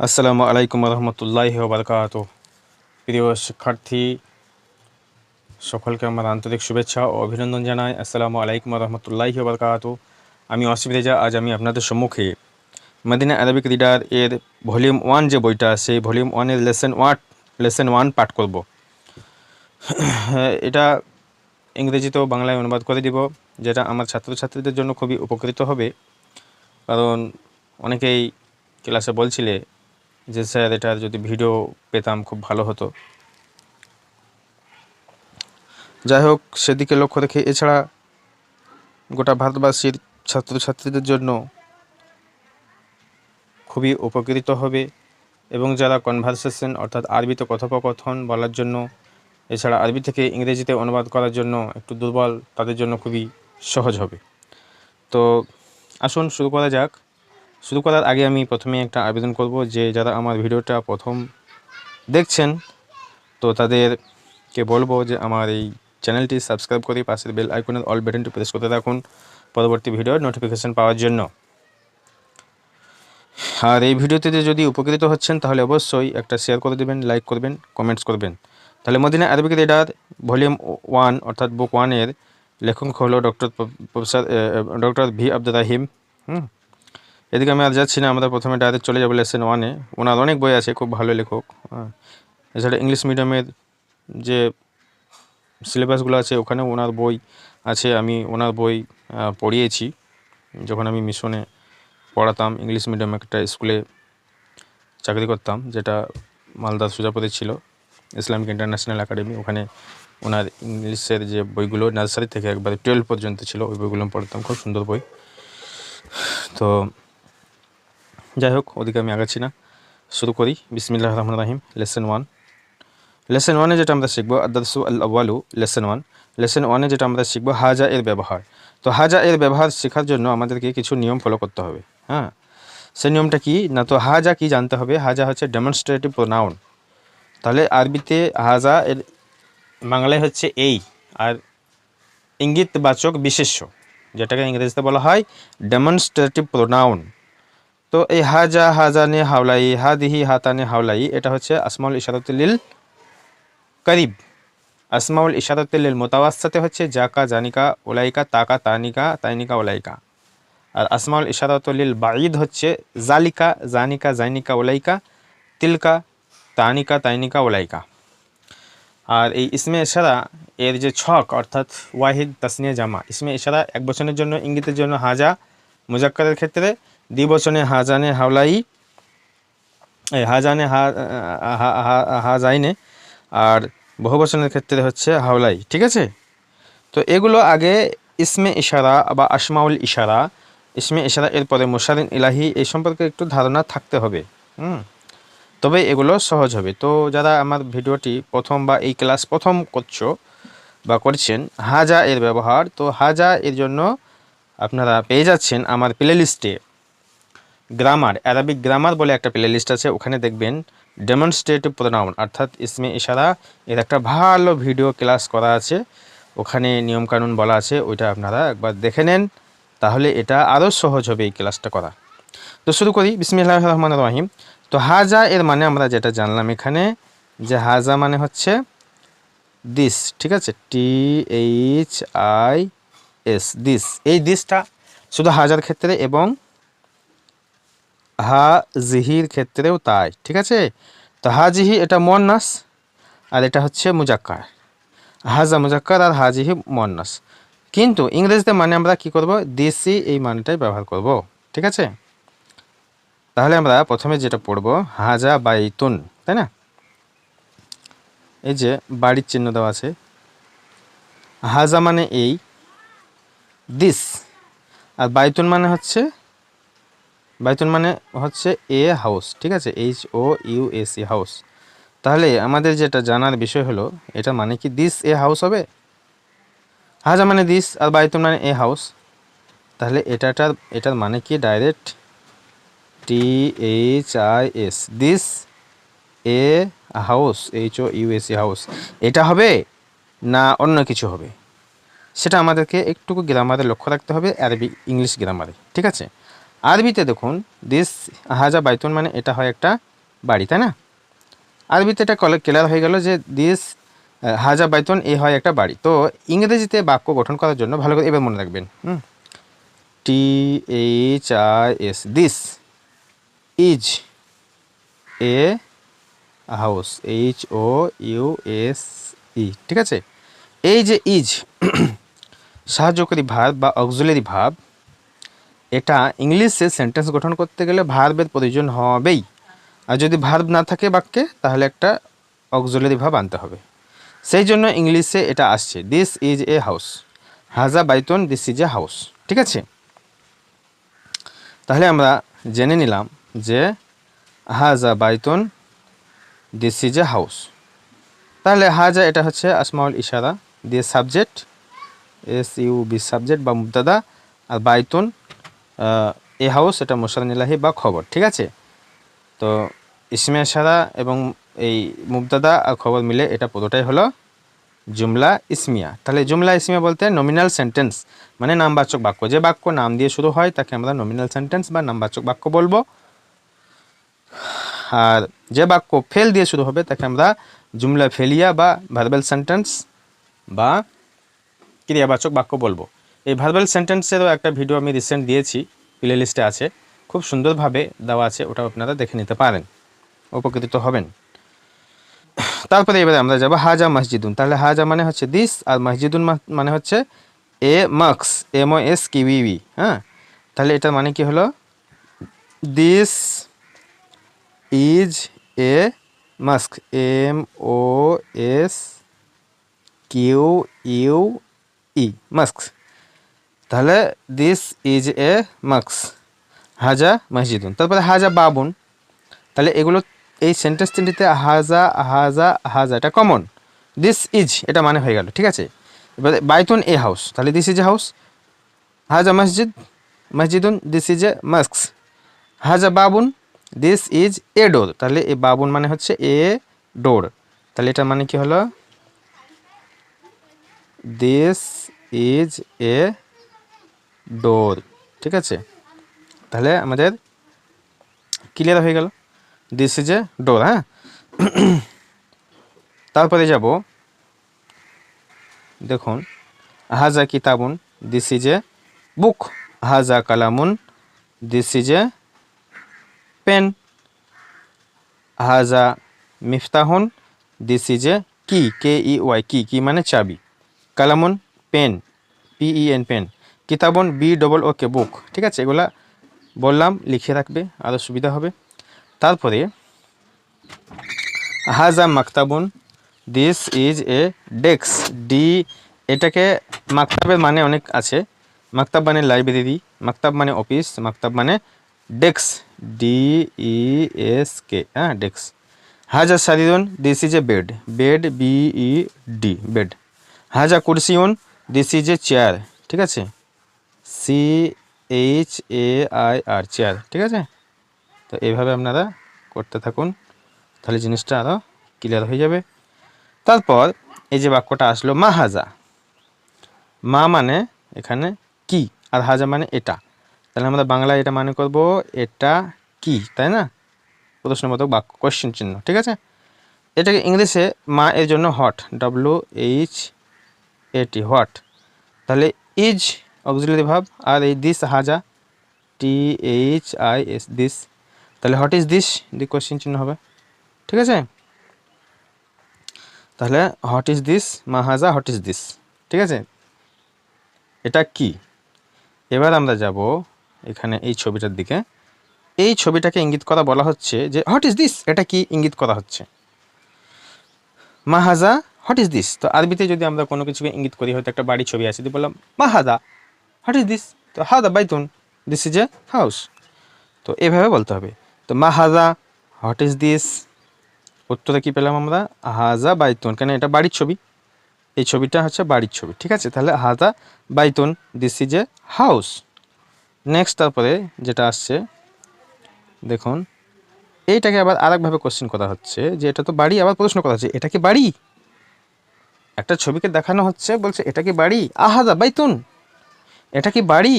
আসসালামু আলাইকুম রহমতুল্লাহ বারকাত প্রিয় শিক্ষার্থী, সকলকে আমার আন্তরিক শুভেচ্ছা ও অভিনন্দন জানাই। আসসালামু আলাইকুম রহমতুল্লাহ বারকাত আমি অসিফ রেজা, আজ আমি আপনাদের সম্মুখে মদিনা আরবিক রিডার এর ভলিউম ওয়ান যে বইটা সেই ভলিউম ওয়ানের লেসন ওয়ান লেসন ওয়ান পাঠ করব। এটা ইংরেজিতেও বাংলায় অনুবাদ করে দিব, যেটা আমার ছাত্রছাত্রীদের জন্য খুবই উপকৃত হবে। কারণ অনেকেই ক্লাসে বলছিলে যে স্যার এটার যদি ভিডিও পেতাম খুব ভালো হতো। যাই হোক, সেদিকে লক্ষ্য রেখে এছাড়া গোটা ভারতবাসীর ছাত্রছাত্রীদের জন্য খুবই উপকৃত হবে এবং যারা কনভারসেশন অর্থাৎ আরবিতে কথোপকথন বলার জন্য, এছাড়া আরবি থেকে ইংরেজিতে অনুবাদ করার জন্য একটু দুর্বল, তাদের জন্য খুবই সহজ হবে। তো আসুন, শুরু করা যাক। শুরু করার আগে আমি প্রথমে একটা আবেদন করব যে যারা আমার ভিডিওটা প্রথম দেখছেন, তো তাদেরকে বলব যে আমার এই চ্যানেলটি সাবস্ক্রাইব করে পাশের বেল আইকনের অল বাটনটি প্রেস করতে রাখুন পরবর্তী ভিডিওর নোটিফিকেশান পাওয়ার জন্য। আর এই ভিডিওতে যদি উপকৃত হচ্ছেন, তাহলে অবশ্যই একটা শেয়ার করে দেবেন, লাইক করবেন, কমেন্টস করবেন। তাহলে Madina Arabic reader volume one অর্থাৎ বুক ওয়ানের লেখক হলো doctor professor doctor V Abdur Rahim. হুম। এদিকে আমি আর যাচ্ছি না আমরা প্রথমে ডাইরেক্ট চলে যাব লেসেন ওয়ানে ওনার অনেক বই আছে, খুব ভালো লেখক হ্যাঁ। এছাড়া ইংলিশ মিডিয়ামের যে সিলেবাসগুলো আছে ওখানে ওনার বই আছে, আমি ওনার বই পড়িয়েছি। যখন আমি মিশনে পড়াতাম ইংলিশ মিডিয়াম একটা স্কুলে চাকরি করতাম, যেটা মালদার সুজাপুরে ছিল ইসলামিক ইন্টারন্যাশনাল একাডেমি ওখানে ওনার ইংলিশের যে বইগুলো নার্সারি থেকে একবারে টুয়েলভ পর্যন্ত ছিল, ওই বইগুলো আমি পড়তাম, খুব সুন্দর বই। তো যাই হোক ওদিকে আমি আগাচ্ছি না। শুরু করি। বিসমিল্লাহ রহমান রাহিম। লেসন ওয়ান লেসন ওয়ানে যেটা আমরা শিখব আদারসু আল আওয়ালু লেসন ওয়ান লেসন ওয়ানে যেটা আমরা শিখব, হাজা এর ব্যবহার। তো হাজা এর ব্যবহার শেখার জন্য আমাদেরকে কিছু নিয়ম ফলো করতে হবে হ্যাঁ? সে নিয়মটা কি? না তো হাজা কি জানতে হবে? হাজা হচ্ছে ডেমনস্ট্রেটিভ প্রোনাউন তাহলে আরবিতে হাজা এর, বাংলায় হচ্ছে এই। আর ইঙ্গিতবাচক বিশেষ্য, যেটাকে ইংরেজিতে বলা হয় ডেমনস্ট্রেটিভ প্রোনাউন তো এই হাজা, হাজানে হাওলাই, হাদিহি, হাতানে হাওলাই, এটা হচ্ছে আসমাউল ইশারতুলিল করিব। আসমাউল ইশারতুলিল মোতাওয়াসাতে হচ্ছে জাকা জানিকা ওলাইকা তাকা, তানিকা, তাইনিকা ওলাইকা আর আসমাউল ইশারতুলিল বাঈদ হচ্ছে জালিকা, জানিকা, জাইনিকা ওলাইকা তিলকা, তানিকা, তাইনিকা ওলাইকা আর এই ইসমে ইশারা এর যে ছক, অর্থাৎ ওয়াহিদ তাসনিয়া জামা, ইসমে ইশারা এক বছরের জন্য, ইঙ্গিতের জন্য হাজা মুজাক্কারের ক্ষেত্রে দ্বিবচনে হাজানে হাওলাই হাজানে হাজাইনে, আর বহু বহুবচনের ক্ষেত্রে হচ্ছে হাওলাই, ঠিক আছে? তো এগুলো আগে ইসমে ইশারা বা আসমাউল ইশারা, ইসমে ইশারা এরপরে মুশারিন ইলাহি, এই সম্পর্কে একটু ধারণা থাকতে হবে, হুম? তবে এগুলো সহজ হবে। তো যারা আমার ভিডিওটি প্রথম বা এই ক্লাস প্রথম করছ বা করছেন, হাজা এর ব্যবহার, তো হাজা এর জন্য আপনারা পেয়ে যাচ্ছেন আমার প্লে লিস্টে গ্রামার অ্যারাবিক গ্রামার বলে একটা প্লে লিস্ট আছে, ওখানে দেখবেন ডেমনস্ট্রেটিভ প্রোনাউন অর্থাৎ ইসমে ইশারা, এর একটা ভালো ভিডিও ক্লাস করা আছে, ওখানে নিয়মকানুন বলা আছে, ওইটা আপনারা একবার দেখে নেন, তাহলে এটা আরও সহজ হবে এই ক্লাসটা করা। তো শুরু করি বিসমিল্লাহ রহমান রহিম। তো হাজা এর মানে আমরা যেটা জানলাম এখানে, যে হাজা মানে হচ্ছে দিস ঠিক আছে? T H I S this এই দিসটা শুধু হাজার ক্ষেত্রে এবং হা জিহির ক্ষেত্রেও তাই, ঠিক আছে? তো হাজিহি এটা মন্নাস আর এটা হচ্ছে মুজাক্কার। হাজা মুজাক্কার আর হাজিহি মন্নাস কিন্তু ইংরেজিতে মানে আমরা কি করব? দেশি এই মানটাই ব্যবহার করব, ঠিক আছে? তাহলে আমরা প্রথমে যেটা পড়ব, হাজা বাইতুন, তাই না? এই যে বাড়ির চিহ্ন দেওয়া আছে। হাজা মানে এই, দিস। আর বাইতুন মানে হচ্ছে বাইতুন মানে হচ্ছে এ হাউস, ঠিক আছে? H O U A C house. তাহলে আমাদের যেটা জানার বিষয় হলো, এটা মানে কি দিস এ হাউস হবে? হাজা মানে দিস আর বাইতুন মানে এ হাউস তাহলে এটাটার, এটার মানে কি direct T H I S this a house H O UAC house এটা হবে না অন্য কিছু হবে? সেটা আমাদেরকে একটুকু গ্রামারে লক্ষ্য রাখতে হবে আরবি ইংলিশ গ্রামারে ঠিক আছে? আরবিতে দেখুন দিস হাজা বাইতুন মানে এটা হয় একটা বাড়ি, তাই না? আরবিতে এটা কলে ক্লিয়ার হয়ে গেল যে দিস হাজা বাইতুন এ হয় একটা বাড়ি। তো ইংরেজিতে বাক্য গঠন করার জন্য ভালো করে এবার মনে রাখবেন, হুম? T H I S this is a house H O U S E ঠিক আছে? এই যে ইজ সাহায্যকারী ভাব বা অক্সুলারি ভাব এটা ইংলিশে সেন্টেন্স গঠন করতে গেলে ভার্বের প্রয়োজন হবেই। আর যদি ভার্ব না থাকে বাক্যে, তাহলে একটা অক্সুলারি ভাব আনতে হবে। সেই জন্য ইংলিশে এটা আসছে দিস ইজ এ হাউস হাজা বাইতন দিস ইজ এ হাউস ঠিক আছে? তাহলে আমরা জেনে নিলাম যে হাজা বাইতন দিস ইজ এ হাউস তাহলে হাজা এটা হচ্ছে আসমাউল ইশারা, দিয়ে subject S U B subject বা মুবতাদা, আর বাইতুন এ হাউস, এটা মোশারনিলাহি বা খবর, ঠিক আছে? তো ইসমে সারা এবং এই মুবতাদা আর খবর মিলে এটা পুরোটাই হলো জুমলা ইসমিয়া। তাহলে জুমলা ইসমিয়া বলতে নমিনাল সেন্টেন্স মানে নামবাচক বাক্য। যে বাক্য নাম দিয়ে শুরু হয়, তাকে আমরা নমিনাল সেন্টেন্স বা নামবাচক বাক্য বলব। আর যে বাক্য ফেল দিয়ে শুরু হবে, তাকে আমরা জুমলা ফেলিয়া বা ভার্বাল সেন্টেন্স বা ক্রিয়াবাচক বাক্য বলব। এই ভার্বাল সেন্টেন্সেরও একটা ভিডিও আমি রিসেন্ট দিয়েছি প্লে লিস্টে আছে। খুব সুন্দরভাবে দেওয়া আছে ওটা আপনারা দেখে নিতে পারেন। উপকৃত হবেন। তারপরে এবারে আমরা যাব হাজা মসজিদুন। তাহলে হাজা মানে হচ্ছে দিস আর মসজিদুন মানে হচ্ছে a mosque M O S QUE হ্যাঁ? তাহলে এটা মানে কি হলো? This is a mosque M O S Q U E mosque তাহলে দিস ইজ এ মাস্ক হাজা মসজিদুন। তারপরে হাজা বাবুন। তাহলে এগুলো এই সেন্টেন্স তিনটিতে হাজা হাজা হাজা, এটা কমন দিস ইজ এটা মানে হয়ে গেল, ঠিক আছে? এবারে বাইতুন এ হাউস তাহলে দিস ইজ এ হাউস হাজা মসজিদ, মসজিদুন দিস ইজ এ মাস্ক হাজা বাবুন দিস ইজ এ ডোর তাহলে এ বাবুন মানে হচ্ছে এ ডোর তাহলে এটা মানে কি হলো? দিস ইজ এ ডোর, ঠিক আছে? তাহলে আমাদের ক্লিয়ার হয়ে গেল। দিস ইজ এ ডোর হ্যাঁ? তারপরে যাব। দেখুন, হাজা কিতাবুন দিস ইজ এ বুক হাজা কালামুন দিস ইজ এ পেন হাজা মিফতাহুন দিস ইজ এ কি কে ই ওয়াই কি কি মানে চাবি। কালামুন pen P E N pen কিতাবন B double O K book. ঠিক আছে? এগুলা বললাম, লিখে রাখবে আরও সুবিধা হবে। তারপরে, হাজা মাকতাবুন, দিস ইজ এ ডেক্স। ডি, এটাকে মাকতাবের মানে অনেক আছে। মাকতাব মানে লাইব্রেরি, মাকতাব মানে অফিস, মাকতাব মানে ডেক্স। ডি, ই, এস, কে হ্যাঁ ডেস্ক হাজা সারিদুন, this is a bed. Bed, B, E, D, bed. হাজা কুরসিউন, দিস ইজ এ চেয়ার। ঠিক আছে? C H A I R chair ঠিক আছে? তো এইভাবে আপনারা করতে থাকুন, তাহলে জিনিসটা আরও ক্লিয়ার হয়ে যাবে। তারপর এই যে বাক্যটা আসলো, মা হাজা। মা মানে এখানে কি, আর হাজা মানে এটা। তাহলে আমরা বাংলায় এটা মানে করব, এটা কি, তাই না? প্রশ্নবোধক বাক্য কোশ্চেন চিহ্ন, ঠিক আছে? এটাকে ইংলিশে মা এর জন্য what W H A T what তাহলে ইজ অক্সিলারি ভাব, আর এই দিস হাজা T H I S this তাহলে what is this the question চিহ্ন হবে। ঠিক আছে? তাহলে হোয়াট ইজ দিস মাহাজা হোয়াট ইজ দিস ঠিক আছে? এটা কি? এবার আমরা যাব এখানে এই ছবিটার দিকে। এই ছবিটাকে ইঙ্গিত করা বলা হচ্ছে যে হোয়াট ইজ দিস এটা কি ইঙ্গিত করা হচ্ছে? মাহাজা হোয়াট ইজ দিস তো আরবিতে যদি আমরা কোনো কিছুকে ইঙ্গিত করি, হয়তো একটা বাড়ির ছবি আছে দিয়ে বললাম মাহাদা হোয়াট ইজ দিস তো হাদা বাইতুন। দিস ইজ এ হাউস তো এভাবে বলতে হবে। তো মাহাজা হোয়াট ইজ দিস উত্তরে কী পেলাম আমরা? হাজা বাইতুন। কেন এটা বাড়ির ছবি? এই ছবিটা হচ্ছে বাড়ির ছবি। ঠিক আছে? তাহলে হাজা Baitun this is a house next তারপরে যেটা আসছে, দেখুন। এইটাকে আবার আরেকভাবে কোশ্চেন করা হচ্ছে, যে এটা তো বাড়ি, আবার প্রশ্ন করা হচ্ছে, এটা কি বাড়ি? একটা ছবিকে দেখানো হচ্ছে, বলছে এটা কি বাড়ি? আহাদা বাইতুন। এটা কি বাড়ি?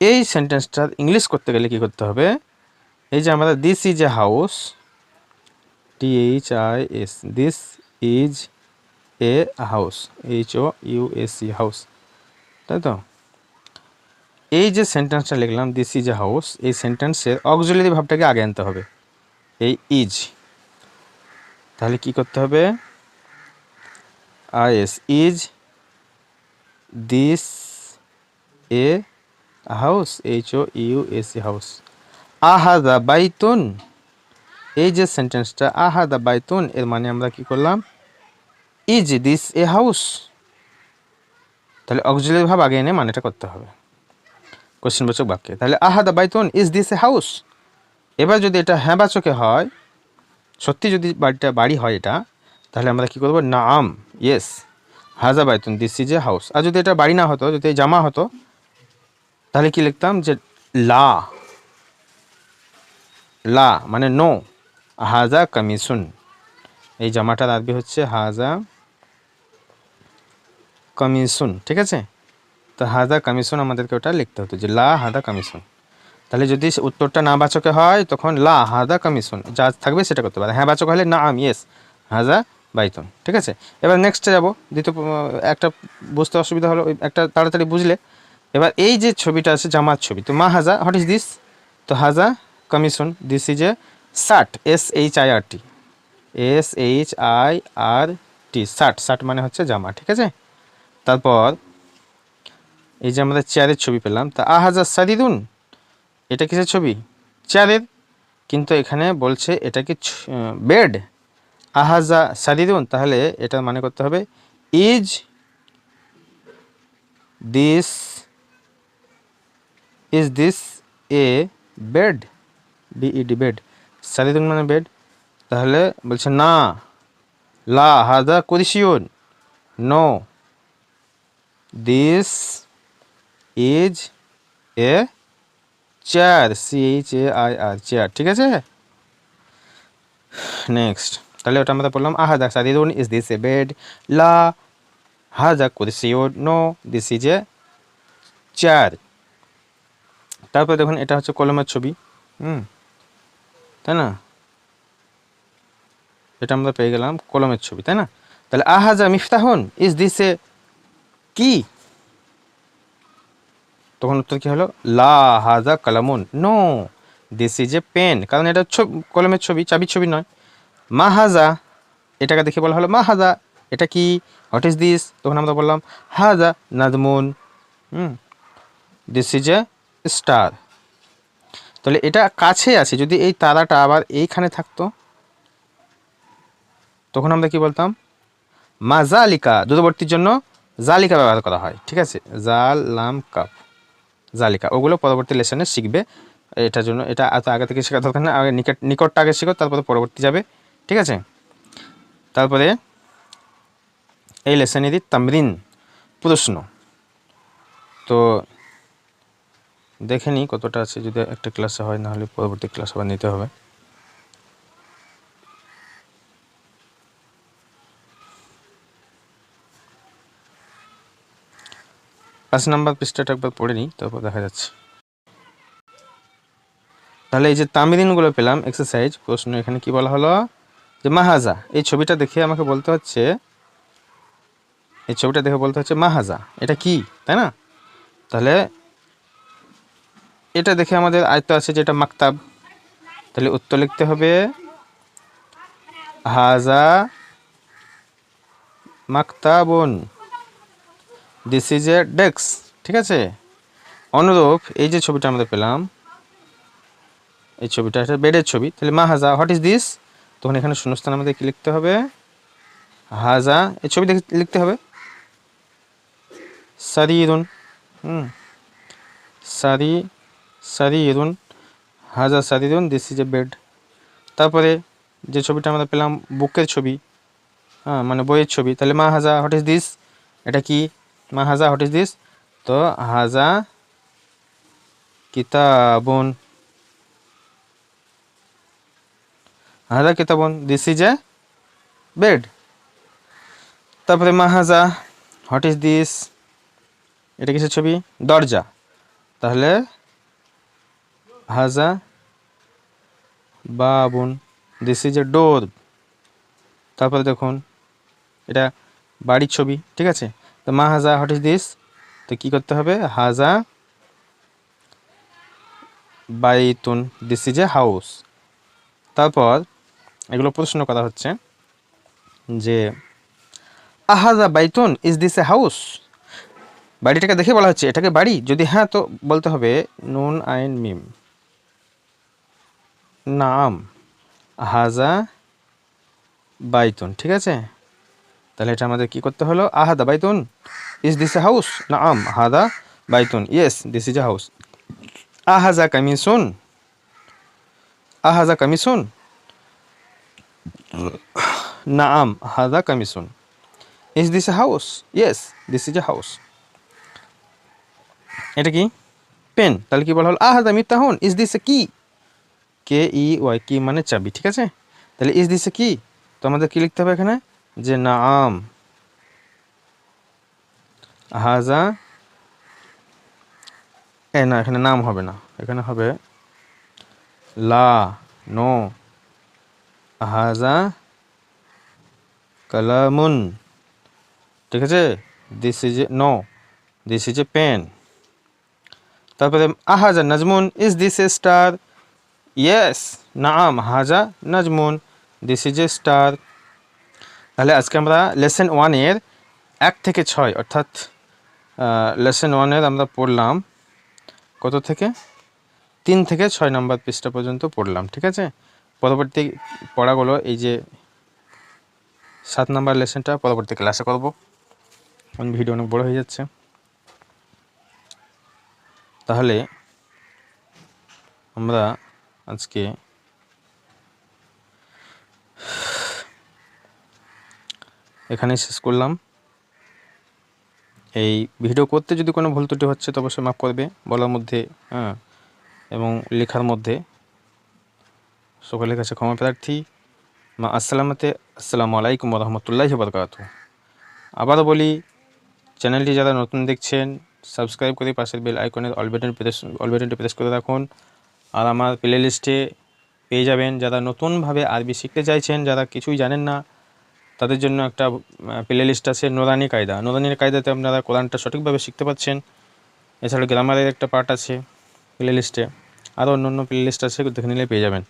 এই সেন্টেন্সটার ইংলিশ করতে গেলে কি করতে হবে? এই যে আমাদের this is a house T H I S this is a house H O U S C house তাই তো? এই যে সেন্টেন্সটা লিখলাম দিস ইজ এ হাউস এই সেন্টেন্সের অক্সিলারি ভাবটাকে আগে আনতে হবে। এই ইজ তাহলে কি করতে হবে? I S is this a house H O U S E house আহাদা বাইতুন। এই যে সেন্টেন্সটা আহাদা বাইতুন, এর মানে আমরা কি করলাম? ইজ দিস এ হাউস তাহলে অক্সিলারি ভাব আগে এনে মানেটা করতে হবে। কোশ্চেন বাচক বাক্যে। তাহলে আহাদা বাইতুন ইজ দিস এ হাউস এবার যদি এটা হ্যাঁ বাচকে হয়, সত্যি যদি বাড়িটা, বাড়ি হয় এটা, তাহলে আমরা কি করব? নাম ইয়েস হাজা বাইতুন দিস ইজ এ হাউস আর যদি এটা বাড়ি না হতো, যদি জামা হতো, তাহলে কি লিখতাম যে লা লা মানে নো হাজা কামিসুন। এই জামাটার আরবি হচ্ছে হাজা কামিসুন, ঠিক আছে? তো হাজা কামিসুন আমাদেরকে ওটা লিখতে হতো যে লা হাদা কামিসুন। তাহলে যদি উত্তরটা না বাচকে হয়, তখন লা হাদা কামিসুন, যা থাকবে সেটা করতে পারে। হ্যাঁ বাচক হলে না, আম ইয়েস হাজা বাইতুন, ঠিক আছে? এবার নেক্সটে যাব, দ্বিতীয় একটা বুঝতে অসুবিধা হলো একটা তাড়াতাড়ি বুঝলে। এবার এই যে ছবিটা আছে জামার ছবি, তো মা হাজা হোয়াট ইজ দিস তো হাজা commission this is a shirt S H I R T S H I R T shirt shirt মানে হচ্ছে জামা, ঠিক আছে? তারপর, এই যে আমরা চেয়ারের ছবি পেলাম, তা আ আহাজা সাদিদুন, এটা কিসের ছবি? চেয়ারের, কিন্তু এখানে বলছে এটা কি বেড? আহাজা সাদিদুন তাহলে এটা মানে করতে হবে, is this is this a bed B E D bed সাদিদুন মানে বেড, তাহলে বলছে না, লা হাদা কুরিসিউন no, this is a chair C H A I R chair, ঠিক আছে? নেক্সট। তাহলে ওটা আমরা বললাম আহাদা সাদিদুন ইজ দিস এ বেড লা হাদা কুরসিউন no this is a chair তারপর দেখুন, এটা হচ্ছে কলমের ছবি, হুম, তাই না? এটা আমরা পেয়ে গেলাম কলমের ছবি, তাই না? তাহলে আহাজা মিফতাহুন ইজ দিস এ কি? তখন উত্তর কি হলো? লা হাজা কালামুন no this is a pen কারণ এটা কলমের ছবি, চাবির ছবি নয়। মা হাজা এটাকে দেখে বলা হলো মা হাজা এটা কি? হোয়াট ইজ দিস তখন আমরা বললাম, হাজা নাজমুন। দিস ইজ এ স্টার তাহলে এটা কাছে আছে, যদি এই তারাটা আবার এইখানে থাকতো, তখন আমরা কি বলতাম? মা জালিকা, দূরবর্তীর জন্য জালিকা ব্যবহার করা হয়। ঠিক আছে? জাল, লাম কাপ জালিকা। ওগুলো পরবর্তী লেসনে শিখবে। এটার জন্য, এটা এত আগে থেকে শেখা দরকার না আগে নিকট নিকটটা আগে শেখো, তারপরে পরবর্তী যাবে। ঠিক আছে? তারপরে এই লেসনেরই তামরিন প্রশ্ন তো দেখে নিই কতটা আছে, যদি একটা ক্লাসে হয়, না হলে পরবর্তী ক্লাস আবার নিতে হবে। পাঁচ নাম্বার পৃষ্ঠাটা একবার পড়ে নিই, তারপর দেখা যাচ্ছে। তাহলে এই যে তামিরিনগুলো পেলাম এক্সারসাইজ প্রশ্ন এখানে কি বলা হলো? যে মাহাজা, এই ছবিটা দেখে আমাকে বলতে হচ্ছে, এই ছবিটা দেখে বলতে হচ্ছে মাহাজা, এটা কি, তাই না? তাহলে এটা দেখে আমাদের আয়ত্ত আছে যেটা মাকতাব। তাহলে উত্তর লিখতে হবে, হাজা মাকতাবুন দিস ইজ এ ডেস্ক ঠিক আছে? অনুরূপ, এই যে ছবিটা আমরা পেলাম, এই ছবিটা একটা বেডের ছবি। তাহলে মাহাজা হোয়াট ইজ দিস তখন এখানে শূন্যস্থান আমাদের কি লিখতে হবে? হাজা, এই ছবি লিখতে হবে? সারিরুন হুম। সারি সারিরুন হাজা সারিরুন দিস ইজ এ বেড তারপরে যে ছবিটা আমরা পেলাম, বুকের ছবি হ্যাঁ মানে বইয়ের ছবি, তাহলে মা হাজা হোয়াট ইজ দিস এটা কি? মা হাজা হোয়াট ইজ দিস তো হাজা কিতাবুন। হাজা কিতাবুন দিস ইজ এ বেড তারপরে মা হাজা হোয়াট ইজ দিস এটা কিসের ছবি? দরজা। তাহলে হাজা, বাবুন দিস ইজ এ ডোর তারপরে দেখুন, এটা বাড়ির ছবি, ঠিক আছে? তো মা হাজা হোয়াট ইজ দিস তো কী করতে হবে? হাজা, বাইতুন দিস ইজ এ হাউস তারপর এগুলো প্রশ্ন করা হচ্ছে যে আহাজা বাইতুন ইজ দিস এ হাউস বাড়িটাকে দেখে বলা হচ্ছে, এটাকে বাড়ি? যদি হ্যাঁ তো বলতে হবে, নুন, আইন, মিম। নাম হাজা বাইতুন। ঠিক আছে? তাহলে এটা আমাদের কি করতে হলো? আহাদা বাইতুন ইজ দিস এ হাউস না আম হাদা Baitun. Yes this is a house আহাজা কামিসুন। আহাজা কামিসুন। না আম হাদা কামিসুন is this a house yes this is a house এটা কি পেন তাহলে কি বলা হলো আহাদা মিতাহুন ইজ দিস এ কি কে ই ওয়াই কি মানে চাবি ঠিক আছে তাহলে ইজ দিস এ কি তো আমাদের কি লিখতে হবে এখানে যে নাম হাজা এ না এখানে নাম হবে না এখানে হবে লা নো হাজা কালামুন। ঠিক আছে? This is a no this is a pen তারপরে, আহাজা Nazmun is this a star yes নাম, হাজা নাজমুন দিস ইজ এ স্টার তাহলে আজকে আমরা লেসন ওয়ানের এক থেকে ছয়, অর্থাৎ লেসন ওয়ানের আমরা পড়লাম, কত থেকে? তিন থেকে ছয় নম্বর পৃষ্ঠা পর্যন্ত পড়লাম, ঠিক আছে? পরবর্তী পড়াগুলো এই যে সাত নম্বর লেসনটা পরবর্তী ক্লাসে করব। ভিডিও অনেক বড় হয়ে যাচ্ছে। তাহলে আমরা আজকে এখানেই শেষ করলাম। এই ভিডিও করতে যদি কোনো ভুল ত্রুটি হচ্ছে, তো অবশ্যই মাফ করবে বলার মধ্যে হ্যাঁ এবং লেখার মধ্যে। সকলের কাছে ক্ষমা প্রার্থী। মা আসসালামতে আসসালামু আলাইকুম রহমতুল্লাহ বরকাত আবারও বলি, চ্যানেলটি যারা নতুন দেখছেন, সাবস্ক্রাইব করে পাশের বেল আইকনের অল বাটন প্রেস অল বাটনটি প্রেস করে রাখুন। আর আমার প্লে লিস্টে পেয়ে যাবেন যারা নতুনভাবে আরবি শিখতে চাইছেন, যারা কিছুই জানেন না, তাদের জন্য একটা প্লে লিস্ট আছে নোরানি কায়দা। নোরানির কায়দাতে আপনারা কোরআনটা সঠিকভাবে শিখতে পাচ্ছেন এছাড়া গ্রামারের একটা পার্ট আছে প্লে লিস্টে আরও অন্য অন্য প্লে লিস্ট আছে, দেখে নিলে পেয়ে যাবেন।